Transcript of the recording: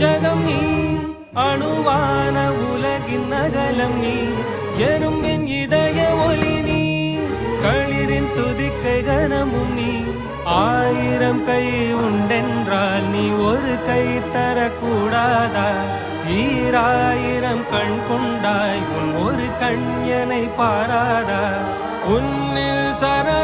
ஜகம் நீ அணுவான உலகின் அகலம் நீ எறும்பின் இதய ஒளி நீ களிரின் துதிக்கை கனமும் நீ. ஆயிரம் கை உண்டென்றால் நீ ஒரு கை தரக்கூடாதா? ஈராயிரம் கண் கொண்டாய் உன் ஒரு கண் கண்யனை பாராதா? உன்னில் சரணடைந்தே